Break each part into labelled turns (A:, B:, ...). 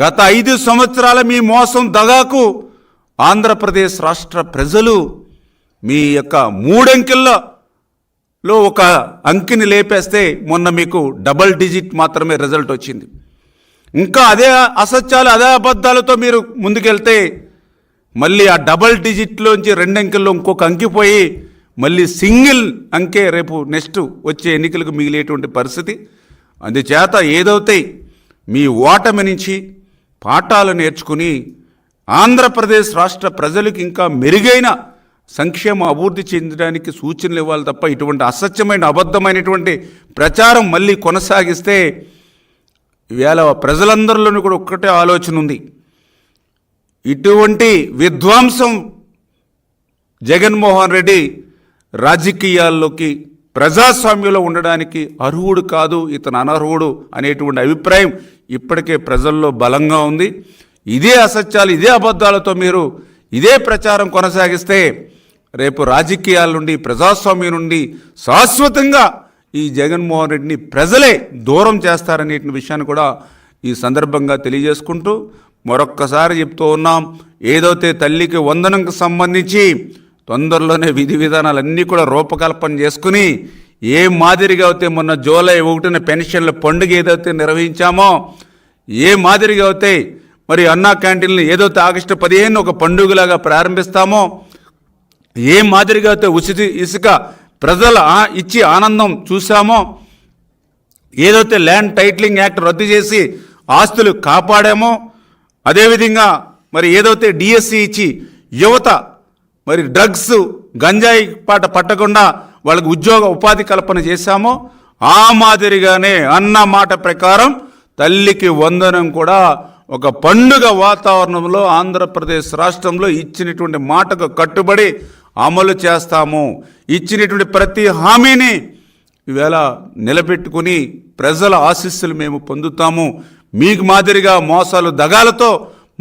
A: గత ఐదు సంవత్సరాల మీ మోసం దగాకు ఆంధ్రప్రదేశ్ రాష్ట్ర ప్రజలు మీ యొక్క మూడంకెల్లో లో ఒక అంకిని లేపేస్తే మొన్న మీకు డబల్ డిజిట్ మాత్రమే రిజల్ట్ వచ్చింది. ఇంకా అదే అసత్యాలు అదే అబద్ధాలతో మీరు ముందుకెళ్తే మళ్ళీ ఆ డబల్ డిజిట్లోంచి రెండు అంకెల్లో ఇంకొక అంకిపోయి మళ్ళీ సింగిల్ అంకే రేపు నెక్స్ట్ వచ్చే ఎన్నికలకు మిగిలేటువంటి పరిస్థితి. అందుచేత ఏదైతే మీ ఓటమి నుంచి పాఠాలు నేర్చుకుని ఆంధ్రప్రదేశ్ రాష్ట్ర ప్రజలకు ఇంకా మెరుగైన సంక్షేమ అభివృద్ధి చెందడానికి సూచనలు ఇవ్వాలి తప్ప ఇటువంటి అసత్యమైన అబద్ధమైనటువంటి ప్రచారం మళ్ళీ కొనసాగిస్తే ఇవాళ ప్రజలందరిలోనూ కూడా ఒక్కటే ఆలోచన ఉంది. ఇటువంటి విధ్వంసం జగన్మోహన్ రెడ్డి రాజకీయాల్లోకి ప్రజాస్వామ్యంలో ఉండడానికి అర్హుడు కాదు ఇతను అనర్హుడు అనేటువంటి అభిప్రాయం ఇప్పటికే ప్రజల్లో బలంగా ఉంది. ఇదే అసత్యాలు ఇదే అబద్ధాలతో మీరు ఇదే ప్రచారం కొనసాగిస్తే రేపు రాజకీయాల నుండి ప్రజాస్వామ్యం నుండి శాశ్వతంగా ఈ జగన్మోహన్ రెడ్డిని ప్రజలే దూరం చేస్తారనే విషయాన్ని కూడా ఈ సందర్భంగా తెలియజేసుకుంటూ మరొక్కసారి చెప్తూ ఉన్నాం. ఏదైతే తల్లికి వందనంకు సంబంధించి తొందరలోనే విధి విధానాలన్నీ కూడా రూపకల్పన చేసుకుని ఏ మాదిరిగా అయితే మొన్న జూలై ఒకటిన పెన్షన్ల పండుగ ఏదైతే నిర్వహించామో ఏ మాదిరిగా అయితే మరి అన్నా క్యాంటీన్లు ఏదైతే ఆగస్టు పదిహేను ఒక పండుగలాగా ప్రారంభిస్తామో ఏ మాదిరిగా అయితే ఉచిత ఇసుక ప్రజల ఇచ్చి ఆనందం చూసామో ఏదైతే ల్యాండ్ టైటిలింగ్ యాక్ట్ రద్దు చేసి ఆస్తులు కాపాడామో అదేవిధంగా మరి ఏదైతే డిఎస్సి ఇచ్చి యువత మరి డ్రగ్స్ గంజాయి పాట పట్టకుండా వాళ్ళకి ఉద్యోగ ఉపాధి కల్పన చేశామో ఆ మాదిరిగానే అన్న మాట ప్రకారం తల్లికి వందనం కూడా ఒక పండుగ వాతావరణంలో ఆంధ్రప్రదేశ్ రాష్ట్రంలో ఇచ్చినటువంటి మాటకు కట్టుబడి అమలు చేస్తాము. ఇచ్చినటువంటి ప్రతి హామీని ఈవేళ నిలబెట్టుకుని ప్రజల ఆశీస్సులు మేము పొందుతాము. మీకు మాదిరిగా మోసాలు దగాలతో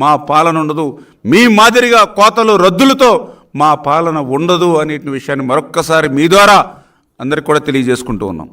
A: మా పాలన ఉండదు. మీ మాదిరిగా కోతలు రద్దులతో మా పాలన ఉండదు అనే విషయాన్ని మరొక్కసారి మీ ద్వారా అందరికి కూడా తెలియజేసుకుంటూ ఉన్నాం.